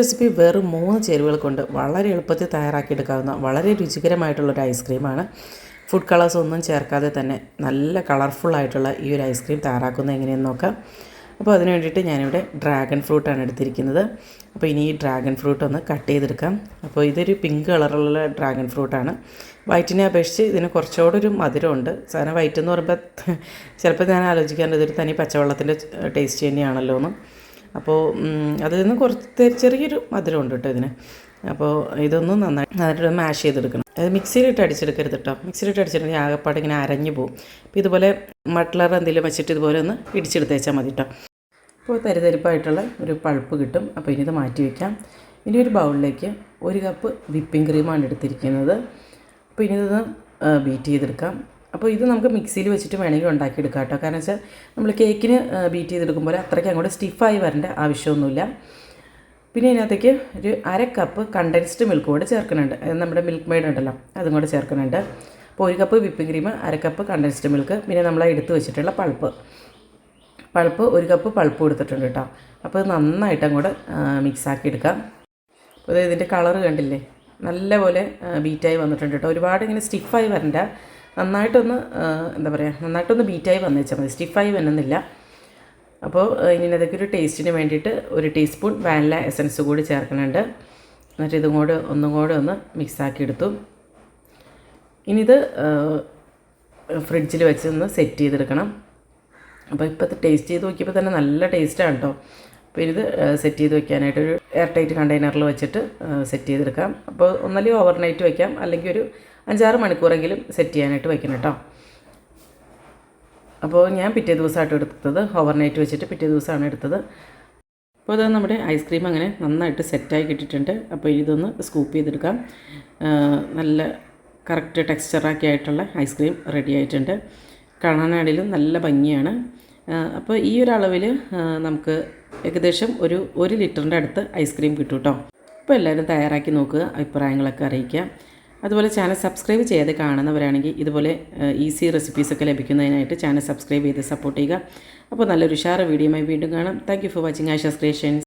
Recipe വെറും മൂന്ന് ചേരുവകൾ കൊണ്ട് വളരെ എളുപ്പത്തിൽ തയ്യാറാക്കിയെടുക്കാവുന്ന വളരെ രുചികരമായിട്ടുള്ളൊരു ഐസ്ക്രീമാണ്. ഫുഡ് കളേഴ്സ് ഒന്നും ചേർക്കാതെ തന്നെ നല്ല കളർഫുൾ ആയിട്ടുള്ള ഈ ഒരു ഐസ്ക്രീം തയ്യാറാക്കുന്നത് എങ്ങനെയെന്ന് നോക്കാം. അപ്പോൾ അതിന് വേണ്ടിയിട്ട് ഞാനിവിടെ ഡ്രാഗൺ ഫ്രൂട്ടാണ് എടുത്തിരിക്കുന്നത്. അപ്പോൾ ഇനി ഈ ഡ്രാഗൺ ഫ്രൂട്ട് ഒന്ന് കട്ട് ചെയ്തെടുക്കാം. അപ്പോൾ ഇതൊരു പിങ്ക് കളറുള്ള ഡ്രാഗൺ ഫ്രൂട്ടാണ് വൈറ്റിനെ അപേക്ഷിച്ച് ഇതിന് കുറച്ചുകൂടെ ഒരു മധുരമുണ്ട്. സാധനം വൈറ്റ് എന്ന് പറയുമ്പോൾ ചിലപ്പോൾ ഞാൻ ആലോചിക്കാറുണ്ട് ഇതൊരു തനി പച്ചവെള്ളത്തിന്റെ ടേസ്റ്റ് തന്നെയാണല്ലോ എന്ന് അപ്പോൾ അതിൽ നിന്ന് കുറച്ച് ചെറിയൊരു മധുരമുണ്ട് കേട്ടോ ഇതിന്. അപ്പോൾ ഇതൊന്നും നന്നായി നന്നായിട്ട് മാഷ് ചെയ്തെടുക്കണം. അത് മിക്സിയിലിട്ട് അടിച്ചെടുക്കരുത് കേട്ടോ. മിക്സിയിലിട്ട് അടിച്ചിട്ടുണ്ടെങ്കിൽ ആകെപ്പാട് ഇങ്ങനെ അരഞ്ഞു പോകും അപ്പോൾ ഇതുപോലെ മട്ട്ലർ എന്തെങ്കിലും വെച്ചിട്ട് ഇതുപോലെ ഒന്ന് ഇടിച്ചെടുത്ത് വെച്ചാൽ മതി കേട്ടോ. അപ്പോൾ തരിതരിപ്പായിട്ടുള്ള ഒരു പൾപ്പ് കിട്ടും. അപ്പോൾ ഇനി ഇത് മാറ്റി വയ്ക്കാം ഇനി ഒരു ബൗളിലേക്ക് ഒരു കപ്പ് വിപ്പിംഗ് ക്രീമാണ് എടുത്തിരിക്കുന്നത്. അപ്പോൾ ഇനി ഇതൊന്ന് ബീറ്റ് ചെയ്തെടുക്കാം. അപ്പോൾ ഇത് നമുക്ക് മിക്സിയിൽ വെച്ചിട്ട് വേണമെങ്കിൽ ഉണ്ടാക്കിയെടുക്കാം കേട്ടോ. കാരണം വെച്ചാൽ നമ്മൾ കേക്കിന് ബീറ്റ് ചെയ്തെടുക്കുമ്പോൾ അത്രയ്ക്ക് അങ്ങോട്ട് സ്റ്റിഫായി വരേണ്ട ആവശ്യമൊന്നുമില്ല. പിന്നെ ഇതിനകത്തേക്ക് ഒരു അര കപ്പ് കണ്ടൻസ്ഡ് മിൽക്ക് കൂടെ ചേർക്കുന്നുണ്ട്. നമ്മുടെ മിൽക്ക് മെയ്ഡ് ഉണ്ടല്ലോ അതും കൂടെ ചേർക്കുന്നുണ്ട്. അപ്പോൾ ഒരു കപ്പ് വിപ്പിംഗ് ക്രീം അര കപ്പ് കണ്ടൻസ്ഡ് മിൽക്ക് പിന്നെ നമ്മൾ എടുത്ത് വെച്ചിട്ടുള്ള പൾപ്പ്. പൾപ്പ് ഒരു കപ്പ് പൾപ്പ് കൊടുത്തിട്ടുണ്ട് കേട്ടോ. അപ്പോൾ നന്നായിട്ട് അങ്ങോട്ട് മിക്സാക്കി എടുക്കാം. ഇത് ഇതിന്റെ കളറ് കണ്ടില്ലേ? നല്ലപോലെ ബീറ്റായി വന്നിട്ടുണ്ട് കേട്ടോ. ഒരുപാട് ഇങ്ങനെ സ്റ്റിഫായി വരണ്ട. നന്നായിട്ടൊന്ന് എന്താ പറയുക നന്നായിട്ടൊന്ന് ബീറ്റായി വന്നേച്ചാൽ മതി. സ്റ്റിഫായി വന്നുന്നില്ല. അപ്പോൾ ഇനി അതൊക്കെ ഒരു ടേസ്റ്റിന് വേണ്ടിയിട്ട് ഒരു ടീസ്പൂൺ വാനില എസൻസ് കൂടി ചേർക്കുന്നുണ്ട്. എന്നിട്ട് ഇതും കൂടെ ഒന്നും കൂടെ ഒന്ന് മിക്സാക്കി എടുത്തു ഇനി ഇത് ഫ്രിഡ്ജിൽ വെച്ച് ഒന്ന് സെറ്റ് ചെയ്തെടുക്കണം. അപ്പോൾ ഇപ്പോൾ ടേസ്റ്റ് ചെയ്ത് നോക്കിയപ്പോൾ തന്നെ നല്ല ടേസ്റ്റാണ് കേട്ടോ അപ്പോൾ ഇത് സെറ്റ് ചെയ്ത് വെക്കാനായിട്ട് ഒരു എയർ ടൈറ്റ് കണ്ടെയ്നറിൽ വെച്ചിട്ട് സെറ്റ് ചെയ്തെടുക്കാം. അപ്പോൾ ഒന്നല്ലെങ്കിൽ ഓവർനൈറ്റ് വെക്കാം. അല്ലെങ്കിൽ ഒരു അഞ്ചാറ് മണിക്കൂറെങ്കിലും സെറ്റ് ചെയ്യാനായിട്ട് വയ്ക്കണം കേട്ടോ. അപ്പോൾ ഞാൻ പിറ്റേ ദിവസമായിട്ട് എടുത്തത് ഓവർനൈറ്റ് വെച്ചിട്ട് പിറ്റേ ദിവസമാണ് എടുത്തത്. അപ്പോൾ അത് നമ്മുടെ ഐസ്ക്രീം അങ്ങനെ നന്നായിട്ട് സെറ്റായി കിട്ടിയിട്ടുണ്ട്. അപ്പോൾ ഇതൊന്ന് സ്കൂപ്പ് ചെയ്തെടുക്കാം. നല്ല കറക്റ്റ് ടെക്സ്ചറാക്കി ആയിട്ടുള്ള ഐസ്ക്രീം റെഡി ആയിട്ടുണ്ട്. കാണാനാണെങ്കിലും നല്ല ഭംഗിയാണ്. അപ്പോൾ ഈ ഒരു അളവിൽ നമുക്ക് ഏകദേശം ഒരു ഒരു ലിറ്ററിന്റെ അടുത്ത് ഐസ്ക്രീം കിട്ടും കേട്ടോ അപ്പോൾ എല്ലാവരും തയ്യാറാക്കി നോക്കുക അഭിപ്രായങ്ങളൊക്കെ അറിയിക്കുക. അതുപോലെ ചാനൽ സബ്സ്ക്രൈബ് ചെയ്യാതെ കാണുന്നവരാണെങ്കിൽ ഇതുപോലെ ഈസി റെസിപ്പീസൊക്കെ ലഭിക്കുന്നതിനായിട്ട് ചാനൽ സബ്സ്ക്രൈബ് ചെയ്ത് സപ്പോർട്ട് ചെയ്യുക. അപ്പോൾ നല്ലൊരു ഉഷാറ് വീഡിയോയുമായി വീണ്ടും കാണാം. Thank for watching Asha's creations